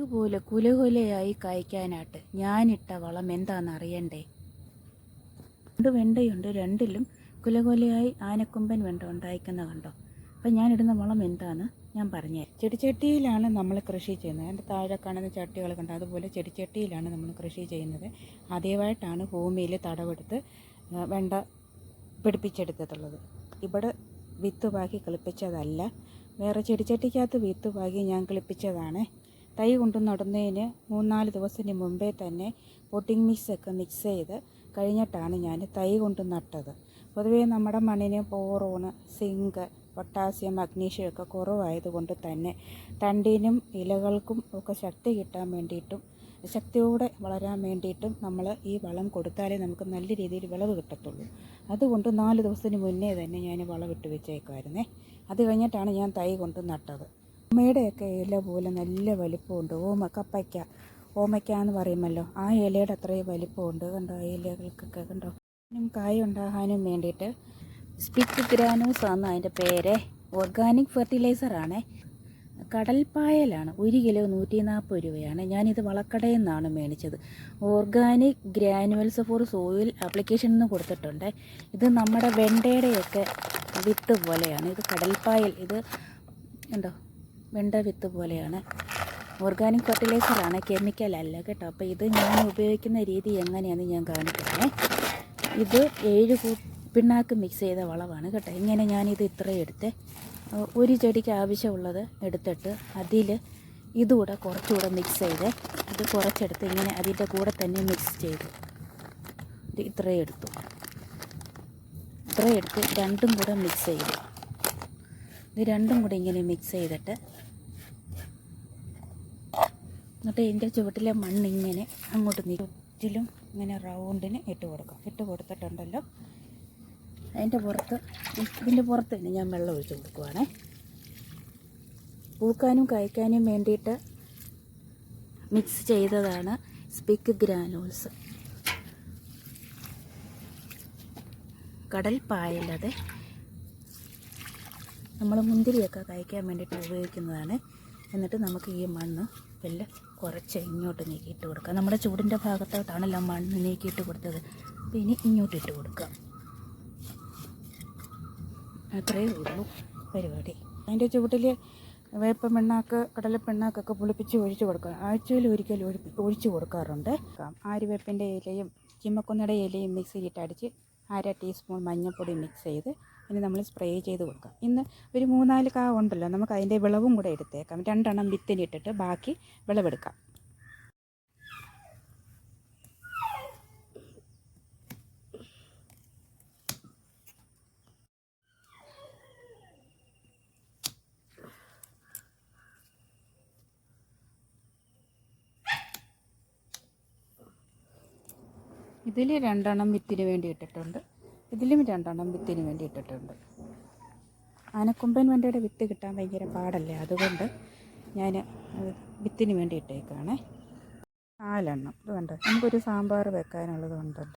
ഇതുപോലെ കുലകുലയായി കായ്ക്കാനായിട്ട് ഞാനിട്ട വളം എന്താണെന്ന് അറിയണ്ടേ രണ്ട് വെണ്ടയുണ്ട് രണ്ടിലും കുലകുലയായി ആനക്കൊമ്പൻ വെണ്ട ഉണ്ടായിക്കുന്ന കണ്ടോ? അപ്പം ഞാനിടുന്ന വളം എന്താണ് ഞാൻ പറഞ്ഞു ചെടിച്ചട്ടിയിലാണ് നമ്മൾ കൃഷി ചെയ്യുന്നത്. എന്റെ താഴെ കാണുന്ന ചട്ടികൾ കണ്ടോ? അതുപോലെ ചെടിച്ചട്ടിയിലാണ് നമ്മൾ കൃഷി ചെയ്യുന്നത്. ആദ്യമായിട്ടാണ് ഭൂമിയിൽ തടവെടുത്ത് വെണ്ട പിടിപ്പിച്ചെടുത്തിട്ടുള്ളത്. ഇവിടെ വിത്ത് പാകി കിളിപ്പിച്ചതല്ല. വേറെ ചെടിച്ചട്ടിക്കകത്ത് വിത്ത് പാകി ഞാൻ കിളിപ്പിച്ചതാണ്. തൈ കൊണ്ട് നടുന്നതിന് മൂന്നാൽ ദിവസത്തിന് മുമ്പേ തന്നെ പൊട്ടിംഗ് മിക്സൊക്കെ മിക്സ് ചെയ്ത് കഴിഞ്ഞിട്ടാണ് ഞാൻ തൈ കൊണ്ട് നട്ടത്. പൊതുവേ നമ്മുടെ മണ്ണിന് ബോറോണ് സിങ്ക് പൊട്ടാസ്യം മഗ്നീഷ്യം ഒക്കെ കുറവായതുകൊണ്ട് തന്നെ തണ്ടിനും ഇലകൾക്കും ഒക്കെ ശക്തി കിട്ടാൻ വേണ്ടിയിട്ടും ശക്തിയോടെ വളരാൻ വേണ്ടിയിട്ടും നമ്മൾ ഈ വളം കൊടുത്താലേ നമുക്ക് നല്ല രീതിയിൽ വിളവ് കിട്ടത്തുള്ളൂ. അതുകൊണ്ട് നാല് ദിവസത്തിന് മുന്നേ തന്നെ ഞാൻ വളമിട്ട് വെച്ചേക്കുമായിരുന്നേ അത് കഴിഞ്ഞിട്ടാണ് ഞാൻ തൈ കൊണ്ട് നട്ടത്. ഓമയുടെയൊക്കെ ഇല പോലെ നല്ല വലിപ്പമുണ്ട്. ഓമ കപ്പയ്ക്ക ഓമയ്ക്ക എന്ന് പറയുമല്ലോ. ആ ഇലയുടെ അത്രയും വലിപ്പമുണ്ട് കണ്ടോ? ആ ഇലകൾക്കൊക്കെ കണ്ടോ? കായ ഉണ്ടാകാനും വേണ്ടിയിട്ട് സ്പിക്ക് ഗ്രാനൂസ് ആണ് അതിന്റെ പേര്. ഓർഗാനിക് ഫെർട്ടിലൈസറാണ്. കടൽപ്പായലാണ്. ഒരു കിലോ നൂറ്റി നാൽപ്പത് രൂപയാണ്. ഞാനിത് വളക്കടയിൽ നിന്നാണ് മേടിച്ചത്. Organic granules for soil application എന്ന് കൊടുത്തിട്ടുണ്ട്. ഇത് നമ്മുടെ വെണ്ടയുടെയൊക്കെ വിത്ത് പോലെയാണ്. ഇത് കടൽപ്പായൽ. ഇത് ഉണ്ടോ വെണ്ട വിത്ത് പോലെയാണ് ഓർഗാനിക് ഫെർട്ടിലൈസറാണ് കെമിക്കൽ അല്ല കേട്ടോ. അപ്പോൾ ഇത് ഞാൻ ഉപയോഗിക്കുന്ന രീതി എങ്ങനെയാണെന്ന് ഞാൻ കാണിക്കണേ ഇത് ഏഴ് പിണ്ണാക്ക് മിക്സ് ചെയ്ത വളമാണ് കേട്ടോ. ഇങ്ങനെ ഞാനിത് ഇത്രയും എടുത്ത് ഒരു ചെടിക്ക് ആവശ്യമുള്ളത് എടുത്തിട്ട് അതിൽ ഇതുകൂടെ കുറച്ചുകൂടെ മിക്സ് ചെയ്ത് ഇത് കുറച്ചെടുത്ത് ഇങ്ങനെ അതിന്റെ കൂടെ തന്നെ മിക്സ് ചെയ്തു ഇത് ഇത്രയും എടുത്തു. ഇത്രയും എടുത്ത് രണ്ടും കൂടെ മിക്സ് ചെയ്തു. ഇത് രണ്ടും കൂടി ഇങ്ങനെ മിക്സ് ചെയ്തിട്ട് എന്നിട്ട് ഇതിന്റെ ചുവട്ടിലെ മണ്ണ് ഇങ്ങനെ അങ്ങോട്ട് നീ ചുറ്റിലും ഇങ്ങനെ റൗണ്ടിന് ഇട്ട് കൊടുക്കാം. ഇട്ട് കൊടുത്തിട്ടുണ്ടല്ലോ. അതിന്റെ പുറത്ത് ഇതിന്റെ പുറത്ത് തന്നെ ഞാൻ വെള്ളം ഒഴിച്ച് കൊടുക്കുവാണേ. പൂക്കാനും കായ്ക്കാനും വേണ്ടിയിട്ട് മിക്സ് ചെയ്തതാണ് സ്പിക്ക് ഗ്രാനൂൾസ് കടൽ പായലത് നമ്മൾ മുന്തിരിയൊക്കെ കഴിക്കാൻ വേണ്ടിയിട്ട് ഉപയോഗിക്കുന്നതാണ്. എന്നിട്ട് നമുക്ക് ഈ മണ്ണ് വല്ല കുറച്ച് ഇങ്ങോട്ട് നീക്കിയിട്ട് കൊടുക്കാം. നമ്മുടെ ചൂടിന്റെ ഭാഗത്തോട്ടാണല്ലോ മണ്ണ് നീക്കിയിട്ട് കൊടുത്തത്. അപ്പോൾ ഇനി ഇങ്ങോട്ട് ഇട്ട് കൊടുക്കാം. അത്രയേ ഉള്ളൂ പരിപാടി. അതിന്റെ ചുവട്ടിൽ വേപ്പ പിണ്ണാക്ക് കടല പിണ്ണാക്കൊക്കെ പുളിപ്പിച്ച് ഒഴിച്ചു കൊടുക്കുക ആഴ്ചയിൽ ഒരിക്കൽ ഒഴി ഒഴിച്ച് കൊടുക്കാറുണ്ട്. ആര്യവേപ്പിന്റെ ഇലയും ചിമ്മക്കുന്നയുടെ ഇലയും മിക്സിയിലിട്ട് അടിച്ച് അര ടീസ്പൂൺ മഞ്ഞൾപ്പൊടി മിക്സ് ചെയ്ത് ഇനി നമ്മൾ സ്പ്രേ ചെയ്ത് കൊടുക്കാം. ഇന്ന് ഒരു മൂന്നാൽ കാ ഉണ്ടല്ലോ നമുക്ക് അതിന്റെ വിളവും കൂടെ എടുത്തേക്കാം. രണ്ടെണ്ണം വിത്തിനിട്ടിട്ട് ബാക്കി വിളവെടുക്കാം. ഇതിൽ രണ്ടെണ്ണം വിത്തിന് വേണ്ടി ഇട്ടിട്ടുണ്ട്. ഇതിലും രണ്ടെണ്ണം വിത്തിന് വേണ്ടി ഇട്ടിട്ടുണ്ട് ആനക്കൊമ്പൻ വണ്ടിയുടെ വിത്ത് കിട്ടാൻ ഭയങ്കര പാടല്ലേ? അതുകൊണ്ട് ഞാൻ വിത്തിന് വേണ്ടി ഇട്ടേക്കാണേ നാലെണ്ണം. ഇത് കണ്ടോ? നമുക്കൊരു സാമ്പാർ വെക്കാനുള്ളത് കൊണ്ടല്ലോ